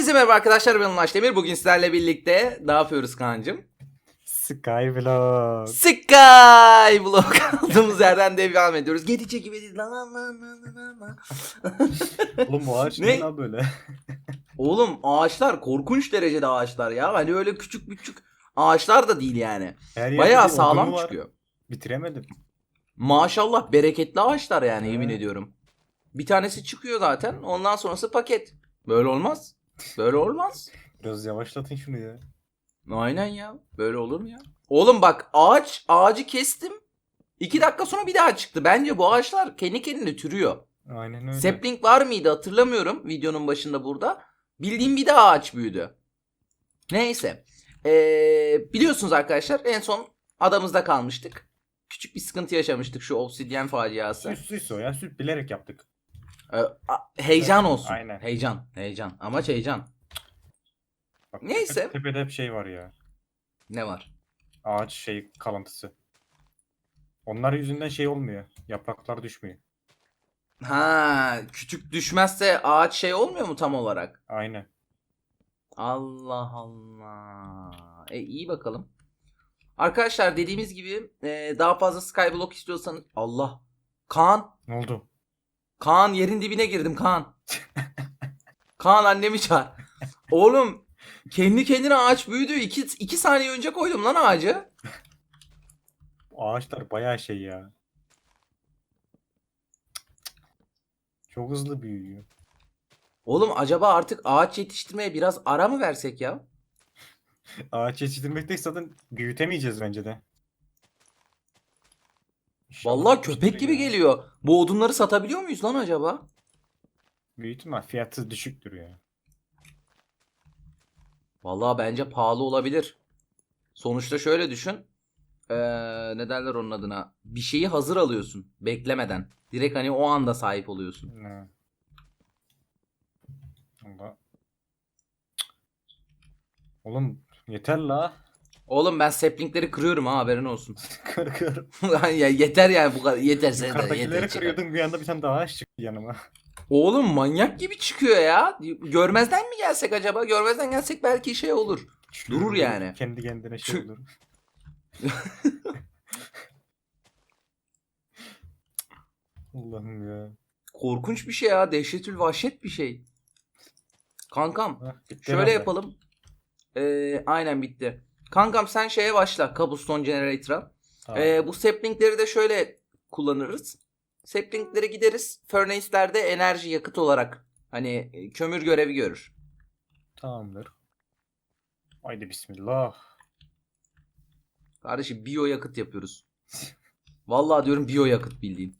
Herkese merhaba arkadaşlar ben Ulaş Demir. Bugün sizlerle birlikte ne yapıyoruz Kaan'cım? Skyblock. Skyblock aldığımız yerden devam ediyoruz. Gedice gibi. La la la la la la. Oğlum bu ağaç Ne? ne lan böyle? Oğlum ağaçlar korkunç derecede ağaçlar ya. Hani öyle küçük küçük ağaçlar da değil yani. Her Bayağı sağlam var. çıkıyor. Bitiremedim. Maşallah bereketli ağaçlar yani yemin Evet. ediyorum. Bir tanesi çıkıyor zaten. Ondan sonrası paket. Böyle olmaz. Böyle olmaz. Biraz yavaşlatın şunu ya. Aynen ya. Böyle olur mu ya? Oğlum bak ağaç ağacı kestim. İki dakika sonra bir daha çıktı. Bence bu ağaçlar kendi kendine türüyor. Aynen öyle. Sapling var mıydı hatırlamıyorum videonun başında burada. Bildiğim bir daha ağaç büyüdü. Neyse. Ee, biliyorsunuz arkadaşlar en son adamızda kalmıştık. Küçük bir sıkıntı yaşamıştık şu obsidyen faciası. Süs süs o ya. Süs bilerek yaptık. Ee, heyecan olsun. Aynen. Heyecan. Heyecan. Amaç heyecan. Bak, Neyse. tepe- Tepede bir şey var ya. Ne var? Ağaç şey kalıntısı. Onlar yüzünden şey olmuyor. Yapraklar düşmüyor. Ha, küçük düşmezse ağaç şey olmuyor mu tam olarak? Aynen. Allah Allah. E iyi bakalım. Arkadaşlar dediğimiz gibi e, daha fazla Skyblock istiyorsanız Allah. Kaan. Ne oldu? Kaan yerin dibine girdim Kaan. Kaan annemi çağır. Oğlum kendi kendine ağaç büyüdü. 2 iki saniye önce koydum lan ağacı. Ağaçlar bayağı şey ya. Çok hızlı büyüyor. Oğlum acaba artık ağaç yetiştirmeye biraz ara mı versek ya? Ağaç yetiştirmekte zaten büyütemeyeceğiz bence de. İnşallah Vallahi köpek gibi geliyor. Bu odunları satabiliyor muyuz lan acaba? Büyük ihtimal fiyatı düşüktür ya. Vallahi bence pahalı olabilir. Sonuçta şöyle düşün. Ee, ne derler onun adına? Bir şeyi hazır alıyorsun. Beklemeden. Direkt hani o anda sahip oluyorsun. Ne? Oğlum yeter la. Oğlum ben saplingleri kırıyorum ha haberin olsun. Kır kır. ya yeter yani bu kadar. Yeter de Yukarıdakileri yeter. çıkar. kırıyordun bir anda bir tane daha ağaç çıktı yanıma. Oğlum manyak gibi çıkıyor ya. Görmezden mi gelsek acaba? Görmezden gelsek belki şey olur. Durur yani. Kendi kendine şey olur. Allah'ım ya. Korkunç bir şey ya. Dehşetül vahşet bir şey. Kankam bitti Şöyle herhalde. yapalım. Ee, aynen bitti. Kankam sen şeye başla. Cobblestone Generator'a. Ee, bu saplingleri de şöyle kullanırız. Saplingleri gideriz. Furnace'lerde enerji yakıt olarak hani e, kömür görevi görür. Tamamdır. Haydi bismillah. Kardeşim biyo yakıt yapıyoruz. Vallahi diyorum biyo yakıt bildiğin.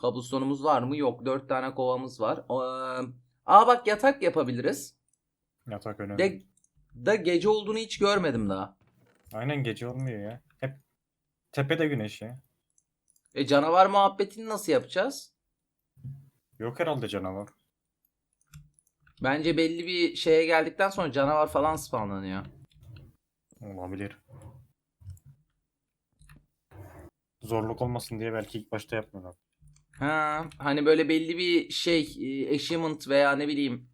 Cobblestone'umuz var mı? Yok. Dört tane kovamız var. Ee, aa bak yatak yapabiliriz. Yatak önemli. De, da gece olduğunu hiç görmedim daha. Aynen gece olmuyor ya. Hep tepede güneş ya. E canavar muhabbetini nasıl yapacağız? Yok herhalde canavar. Bence belli bir şeye geldikten sonra canavar falan spawnlanıyor. Olabilir. Zorluk olmasın diye belki ilk başta yapmıyorlar. Ha, hani böyle belli bir şey e, achievement veya ne bileyim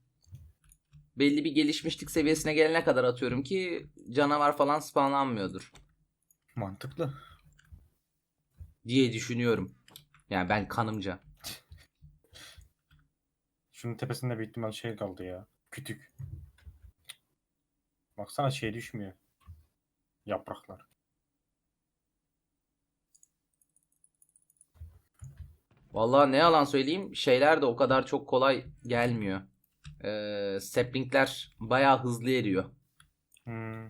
belli bir gelişmişlik seviyesine gelene kadar atıyorum ki canavar falan spawnlanmıyordur Mantıklı. diye düşünüyorum. Yani ben kanımca. Şunun tepesinde büyük ihtimal şey kaldı ya. Kütük. Baksana şey düşmüyor. Yapraklar. Vallahi ne yalan söyleyeyim şeyler de o kadar çok kolay gelmiyor. Ee, saplingler bayağı hızlı eriyor. Hmm,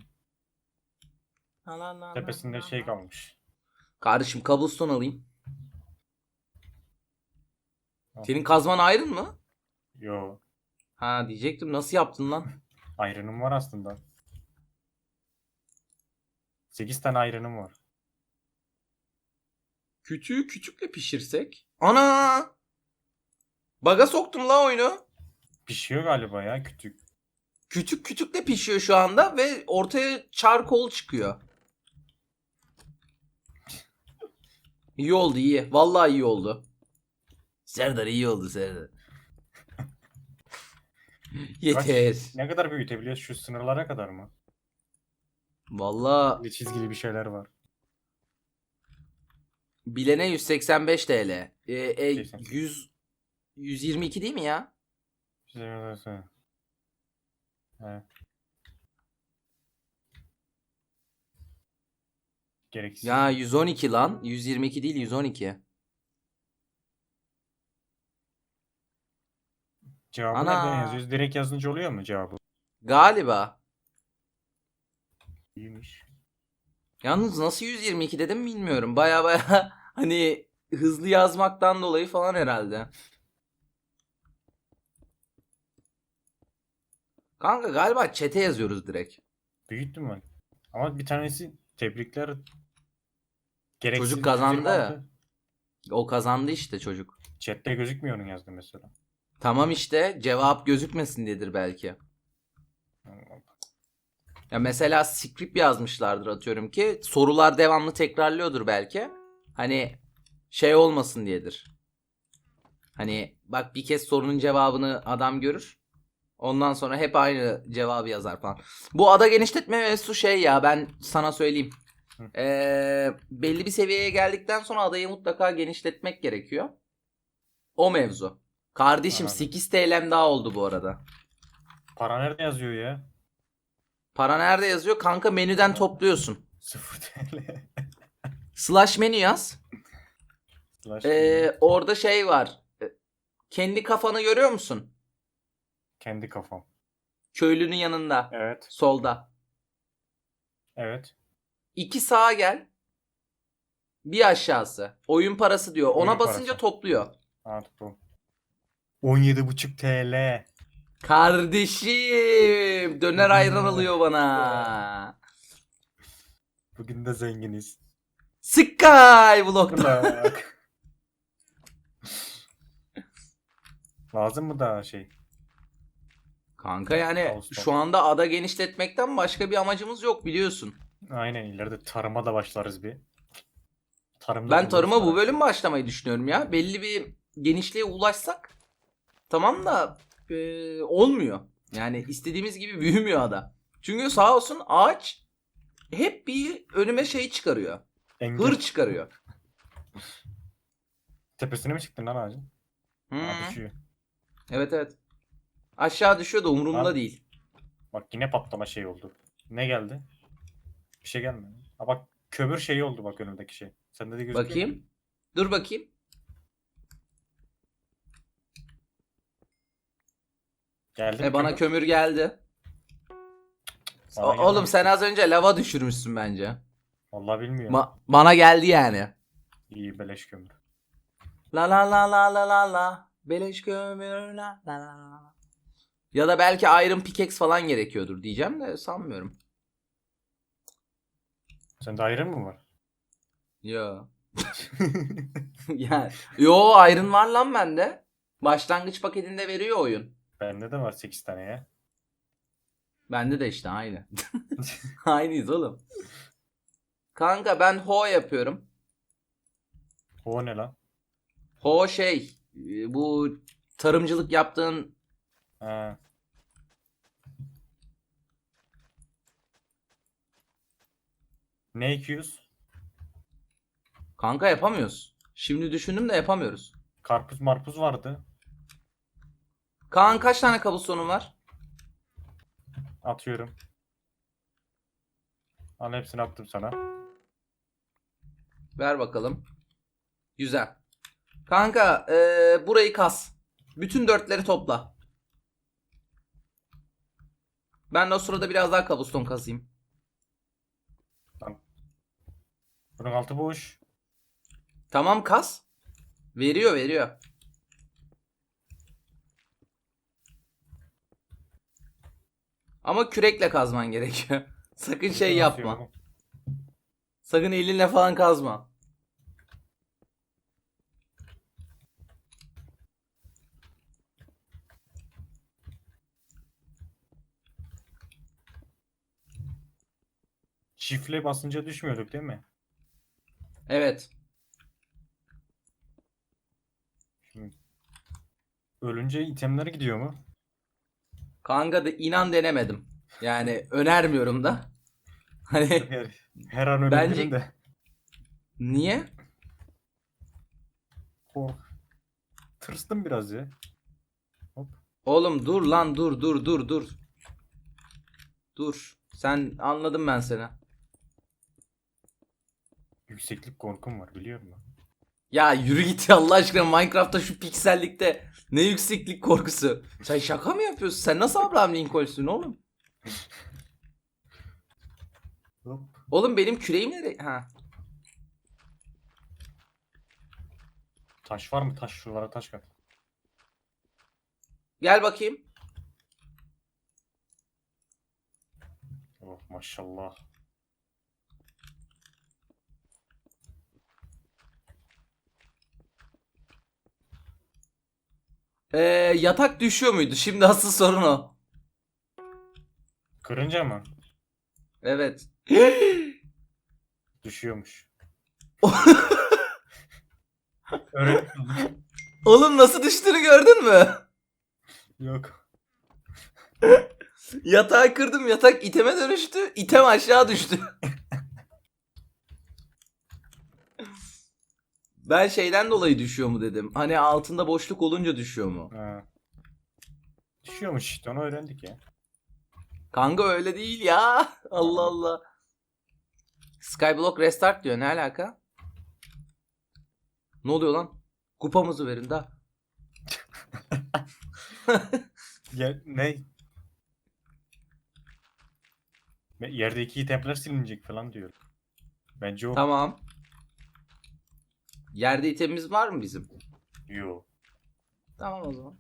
tepesinde şey kalmış. Kardeşim cobblestone alayım. Al. Senin kazman iron mı? Yo. Ha diyecektim nasıl yaptın lan? Iron'um var aslında. 8 tane iron'um var. Küçüğü küçükle pişirsek. Ana! Baga soktum la oyunu. Pişiyor galiba ya kütük. Küçük küçükle pişiyor şu anda ve ortaya charcoal çıkıyor. İyi oldu iyi. Vallahi iyi oldu. Serdar iyi oldu Serdar. Yeter. Ne kadar büyütebiliyoruz? Şu sınırlara kadar mı? Valla Bir çizgili bir şeyler var. bilene 185 TL. E, e, Kesin. 100 122 değil mi ya? Evet. Gereksiz. Ya 112 lan. 122 değil 112. Cevabı Ana. nereden yazıyoruz? Direkt yazınca oluyor mu cevabı? Galiba. İyiymiş. Yalnız nasıl 122 dedim bilmiyorum. Baya baya hani hızlı yazmaktan dolayı falan herhalde. Kanka galiba çete yazıyoruz direkt. Büyüttüm ben. Ama bir tanesi tebrikler. Gereksiz Çocuk kazandı. 126. O kazandı işte çocuk. Chat'te gözükmüyor onun yazdığı mesela. Tamam işte cevap gözükmesin diyedir belki. Ya mesela script yazmışlardır atıyorum ki sorular devamlı tekrarlıyordur belki. Hani şey olmasın diyedir. Hani bak bir kez sorunun cevabını adam görür. Ondan sonra hep aynı cevabı yazar falan. Bu ada genişletme mevzusu şey ya ben sana söyleyeyim. Ee, belli bir seviyeye geldikten sonra adayı mutlaka genişletmek gerekiyor. O mevzu. Kardeşim Anladım. 8 TL'm daha oldu bu arada. Para nerede yazıyor ya? Para nerede yazıyor? Kanka menüden topluyorsun. 0 TL. Slash menü yaz. Slash Ee, orada şey var. Ee, Kendi kafanı görüyor musun? Kendi kafam. Köylünün yanında. Evet. Solda. Evet. İki sağa gel. Bir aşağısı. Oyun parası diyor. Ona Oyun basınca parası. topluyor. Artık bu. 17,5 TL. Kardeşim. Döner ayran alıyor bana. Bugün de zenginiz. Sky. Bak. Lazım mı daha şey? Kanka yani Ağustos. şu anda ada genişletmekten başka bir amacımız yok biliyorsun. Aynen ileride tarıma da başlarız bir. Tarımda Ben tarıma bu bölüm başlamayı düşünüyorum ya. Belli bir genişliğe ulaşsak tamam da e, olmuyor. Yani istediğimiz gibi büyümüyor ada. Çünkü sağ olsun ağaç hep bir önüme şey çıkarıyor. Engel. Hır çıkarıyor. Tepesine mi çıktın lan ağacın? Aa, düşüyor. Evet evet. Aşağı düşüyor da umurumda Lan. değil. Bak yine patlama şey oldu. Ne geldi? Bir şey gelmedi. Ha bak kömür şeyi oldu bak önümdeki şey. Sende de gözüküyor. mu? Bakayım. Dur bakayım. Geldi E mi bana kömür? kömür geldi. Bana O- oğlum sen az önce lava düşürmüşsün bence. Vallahi bilmiyorum. Ma- bana geldi yani. İyi beleş kömür. La la la la la la la. Beleş kömür la la la la. Ya da belki Iron Pickaxe falan gerekiyordur diyeceğim de sanmıyorum. Sende ayrım mı var? Yo. ya, yo Iron var lan bende. Başlangıç paketinde veriyor oyun. Bende de var 8 tane ya. Bende de işte aynı. Aynıyız oğlum. Kanka ben ho yapıyorum. O ne lan? Ho şey e, bu tarımcılık yaptığın Ha. Ne ekiyoruz? kanka yapamıyoruz. Şimdi düşündüm de yapamıyoruz. Karpuz marpuz vardı. Kaan kaç tane kabustonun var? Atıyorum. Al hepsini attım sana. Ver bakalım. Güzel. Kanka eee, burayı kas. Bütün dörtleri topla. Ben de o sırada biraz daha kabuston kazayım. Bunun altı boş. Tamam kas. Veriyor veriyor. Ama kürekle kazman gerekiyor. Sakın şey yapma. Sakın elinle falan kazma. Çiftle basınca düşmüyorduk değil mi? Evet. Şimdi ölünce itemler gidiyor mu? Kanka da inan denemedim. Yani önermiyorum da. Hani Her, her an Bence- Bence... de. niye? Kork. Tırstım biraz ya. Oğlum dur lan dur dur dur dur. Dur. Sen anladım ben seni. Yükseklik korkum var biliyor musun? Ya yürü git ya Allah aşkına Minecraft'ta şu piksellikte ne yükseklik korkusu. Sen şaka mı yapıyorsun? Sen nasıl Abraham Lincoln'sün oğlum? Hop. Oğlum benim küreğim nereye? Ha. Taş var mı? Taş şuralara taş kat. Gel bakayım. Oh maşallah. Ee, yatak düşüyor muydu? Şimdi asıl sorun o. Kırınca mı? Evet. Düşüyormuş. Oğlum nasıl düştüğünü gördün mü? Yok. Yatağı kırdım yatak iteme dönüştü. İtem aşağı düştü. ben şeyden dolayı düşüyor mu dedim. Hani altında boşluk olunca düşüyor mu? Ha. Düşüyormuş işte onu öğrendik ya. Kanka öyle değil ya. Allah Allah. Skyblock restart diyor. Ne alaka? Ne oluyor lan? Kupamızı verin da. Ya, ne? Yerdeki itemler silinecek falan diyor. Bence o. Tamam. Yerde itemimiz var mı bizim? Yo. Tamam o zaman.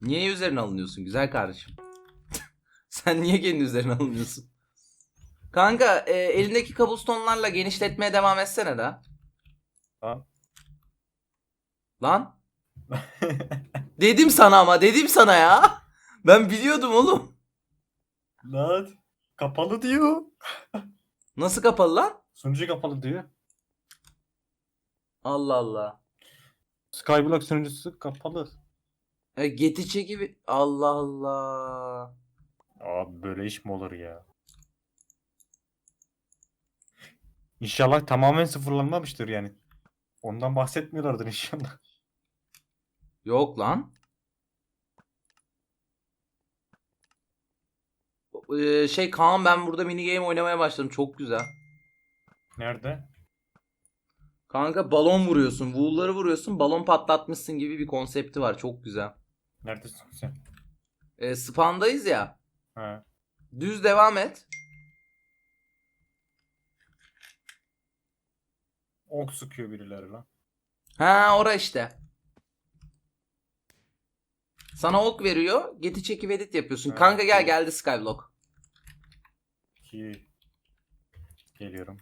Niye üzerine alınıyorsun güzel kardeşim? Sen niye kendi üzerine alınıyorsun? Kanka e, elindeki cobblestone'larla genişletmeye devam etsene de. Tamam. Lan dedim sana ama dedim sana ya. Ben biliyordum oğlum. Lan kapalı diyor. Nasıl kapalı lan? Sunucu kapalı diyor. Allah Allah. Skyblock sunucusu kapalı. E, getiçe gibi. Allah Allah. Abi böyle iş mi olur ya? İnşallah tamamen sıfırlanmamıştır yani. Ondan bahsetmiyorlardır inşallah. Yok lan. Ee, şey Kaan ben burada mini game oynamaya başladım. Çok güzel. Nerede? Kanka balon vuruyorsun. Wool'ları vuruyorsun. Balon patlatmışsın gibi bir konsepti var. Çok güzel. Neredesin sen? Ee, spawn'dayız ya. Ha. Düz devam et. Ok sıkıyor birileri lan. Ha ora işte. Sana ok veriyor. Geti çekip edit yapıyorsun. Ha, Kanka gel geldi Skyblock. Ki geliyorum.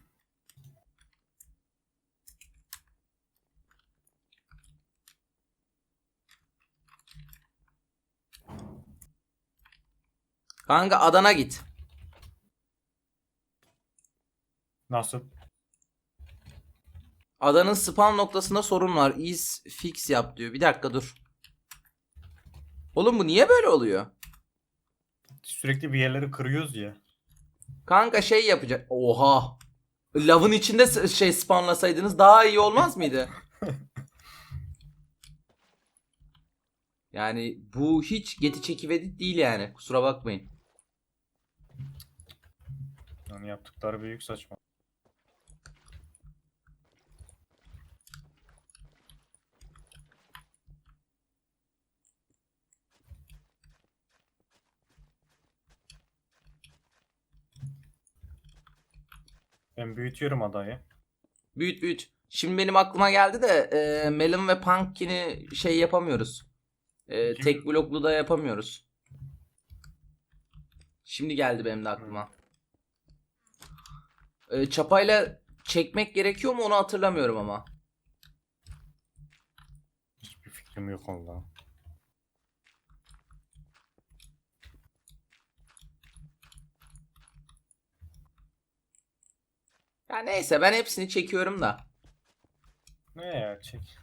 Kanka Adana git. Nasıl? Adanın spawn noktasında sorun var. Is fix yap diyor. Bir dakika dur. Oğlum bu niye böyle oluyor? Sürekli bir yerleri kırıyoruz ya. Kanka şey yapacak. Oha. Lavın içinde şey spawnlasaydınız daha iyi olmaz mıydı? Yani bu hiç geti çekip edit değil yani. Kusura bakmayın. Yani yaptıkları büyük saçma. Ben büyütüyorum adayı. Büyüt büyüt. Şimdi benim aklıma geldi de e, Melon ve Pumpkin'i şey yapamıyoruz. E, Kim? tek bloklu da yapamıyoruz. Şimdi geldi benim de aklıma. E, çapayla çekmek gerekiyor mu onu hatırlamıyorum ama. Hiçbir fikrim yok ondan. Ya neyse ben hepsini çekiyorum da. Ne ya çek.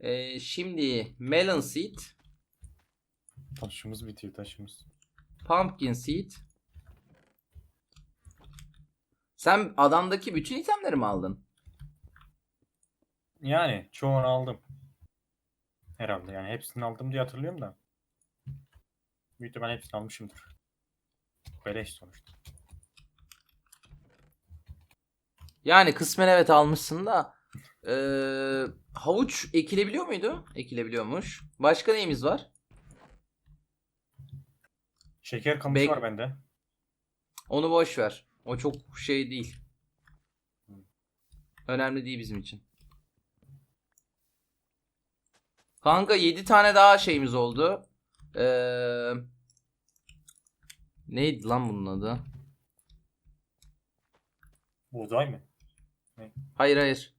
Ee, şimdi melon seed. Taşımız bitiyor taşımız. pumpkin seed. Sen adamdaki bütün itemleri mi aldın? Yani çoğunu aldım. Herhalde yani hepsini aldım diye hatırlıyorum da. Büyük ihtimal hepsini almışımdır. Beleş sonuçta. Yani kısmen evet almışsın da. Ee, havuç ekilebiliyor muydu? Ekilebiliyormuş. Başka neyimiz var? Şeker kamışı Bek- var bende. Onu boş ver. O çok şey değil. Önemli değil bizim için. Kanka 7 tane daha şeyimiz oldu. Ee, neydi lan bunun adı? Buğday mı? Hayır hayır.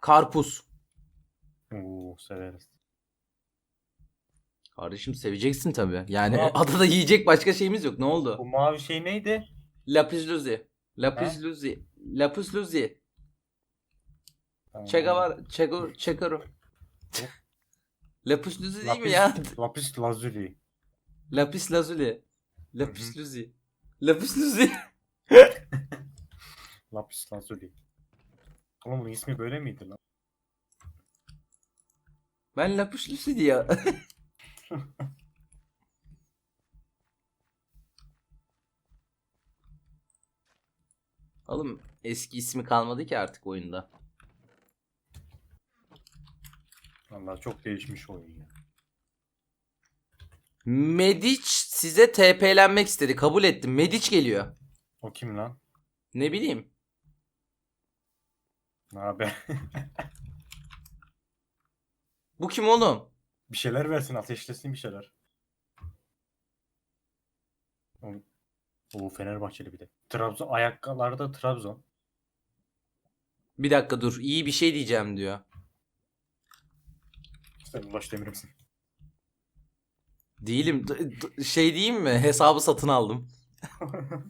Karpuz. Oo severiz. Kardeşim seveceksin tabii. Yani Ama- adada yiyecek başka şeyimiz yok. Ne oldu? Bu mavi şey neydi? Lapis lazuli. Lapis lazuli. Lapis lazuli. Çega var. Çego, çekaro. Lapis lazuli değil mi ya? Lapis lazuli. Lapis lazuli. Lapis lazuli. Lapis lazuli. Lapis lazuli. Oğlum bunun ismi böyle miydi lan? Ben lapis lazuli ya. Oğlum eski ismi kalmadı ki artık oyunda. Vallahi çok değişmiş oyun ya. Medic size TP'lenmek istedi. Kabul ettim. Medic geliyor. O kim lan? Ne bileyim. Ne haber? Bu kim oğlum? Bir şeyler versin ateşlesin bir şeyler. O, Fenerbahçeli bir de. Trabzon ayakkabılarda Trabzon. Bir dakika dur. İyi bir şey diyeceğim diyor. Sen Ulaş Demir misin? Değilim. D- d- şey diyeyim mi? Hesabı satın aldım.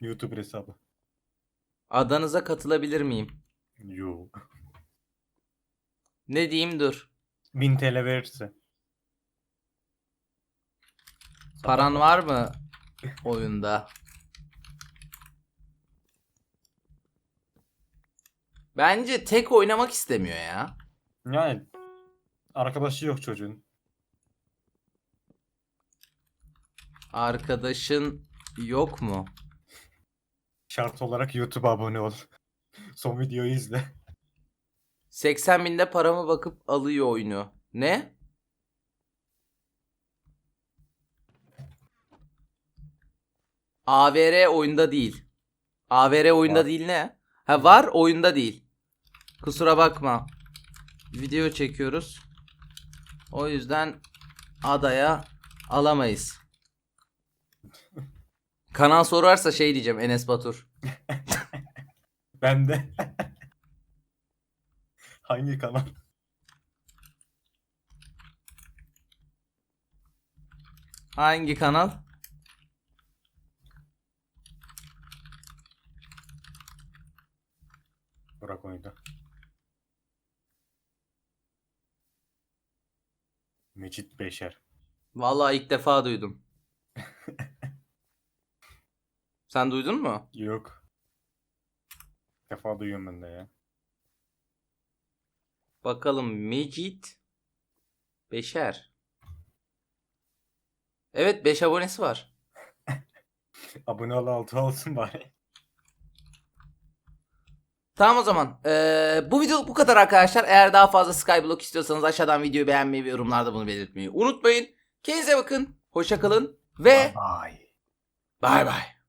YouTube hesabı. Adanıza katılabilir miyim? Yo. Ne diyeyim dur. 1000 TL verirse. Paran var mı oyunda? Bence tek oynamak istemiyor ya. Yani arkadaşı yok çocuğun. Arkadaşın yok mu? Şart olarak YouTube'a abone ol. Son videoyu izle. 80 binde paramı bakıp alıyor oyunu. Ne? AVR oyunda değil. AVR oyunda değil ne? Ha var oyunda değil. Kusura bakma. Video çekiyoruz. O yüzden adaya alamayız. Kanal sorarsa şey diyeceğim Enes Batur. Ben de. Hangi kanal? Hangi kanal? Bırak oyunu. Mecit Beşer. Vallahi ilk defa duydum. Sen duydun mu? Yok. İlk defa duyuyorum ben de ya. Bakalım Mecit Beşer. Evet 5 abonesi var. Abone ol altı olsun bari. Tamam o zaman. Ee, bu video bu kadar arkadaşlar. Eğer daha fazla Skyblock istiyorsanız aşağıdan videoyu beğenmeyi ve yorumlarda bunu belirtmeyi unutmayın. Kendinize bakın. Hoşça kalın ve Bye. bay bay.